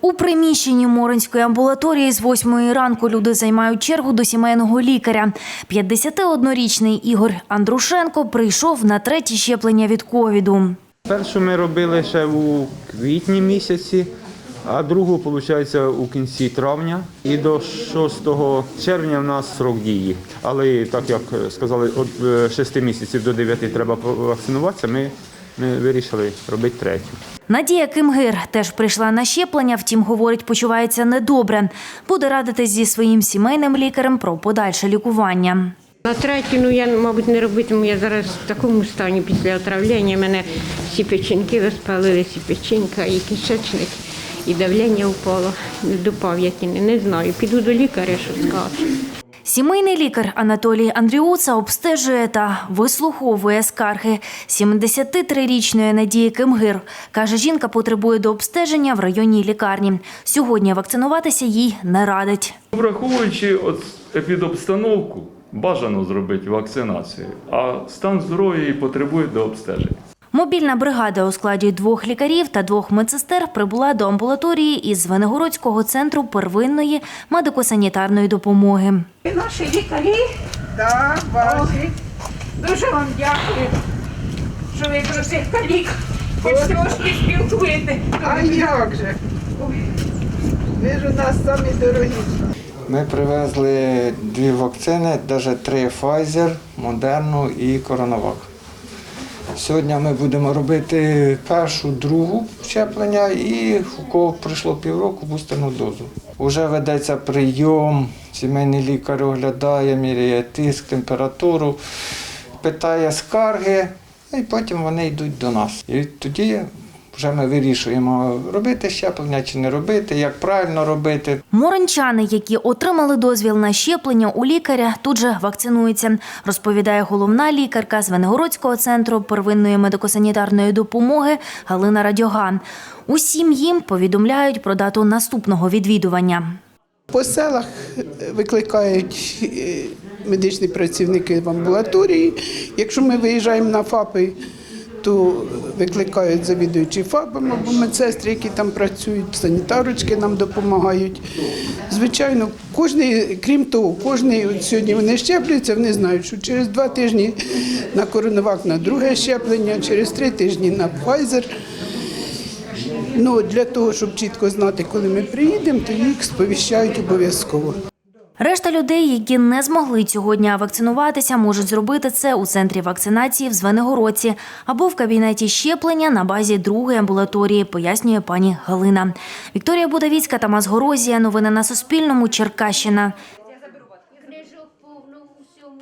У приміщенні Моринської амбулаторії з 8 ранку люди займають чергу до сімейного лікаря. 51-річний Ігор Андрушенко прийшов на третє щеплення від ковіду. Першу ми робили ще у квітні місяці, а другу, виходить, у кінці травня. І до 6 червня в нас срок дії. Але так як сказали, від 6 місяців до 9 треба вакцинуватися, ми, ми вирішили робити третю. Надія Кимгир теж прийшла на щеплення, втім, говорить, почувається недобре. Буде радитись зі своїм сімейним лікарем про подальше лікування. На третю, ну я, мабуть, не робитиму. Я зараз в такому стані після отравлення. Мене всі печінки розпалилися, і печінка, і кишечник, і давлення впало. Не допав я не знаю. Піду до лікаря, що скаже. Сімейний лікар Анатолій Андріуца обстежує та вислуховує скарги 73-річної Надії Кимгир. Каже, жінка потребує до обстеження в районній лікарні. Сьогодні вакцинуватися їй не радить. Враховуючи епідобстановку, бажано зробити вакцинацію, а стан здоров'я потребує до обстеження. Мобільна бригада у складі двох лікарів та двох медсестер прибула до амбулаторії із Звенигородського центру первинної медико-санітарної допомоги. Наші лікарі, Так, ваші. дуже вам дякую, що ви про цих калік хоч трошки спілкуєте. А як же? Ви ж у нас самі дорогі. Ми привезли дві вакцини, навіть три Pfizer, Moderna і Coronavac. Сьогодні ми будемо робити першу, другу щеплення і у кого пройшло півроку бустерну дозу. Уже ведеться прийом, сімейний лікар оглядає, міряє тиск, температуру, питає скарги, і потім вони йдуть до нас. І тоді вже ми вирішуємо, робити щеплення чи не робити, як правильно робити. Моринчани, які отримали дозвіл на щеплення у лікаря, тут же вакцинуються, розповідає головна лікарка Звенигородського центру первинної медико-санітарної допомоги Галина Радьоган. Усім їм повідомляють про дату наступного відвідування. По селах викликають е, медичні працівники в амбулаторії. Якщо ми виїжджаємо на ФАПи, то викликають завідуючі ФАПами або медсестри, які там працюють, санітарочки нам допомагають. Звичайно, кожний, крім того, кожний от сьогодні вони щепляться, вони знають, що через два тижні на коронавак на друге щеплення, через три тижні на Pfizer. Ну, для того, щоб чітко знати, коли ми приїдемо, то їх сповіщають обов'язково. Решта людей, які не змогли цього дня вакцинуватися, можуть зробити це у центрі вакцинації в Звенигородці або в кабінеті щеплення на базі другої амбулаторії, пояснює пані Галина. Вікторія Будавіцька, Тамас Горозія. Новини на Суспільному. Черкащина.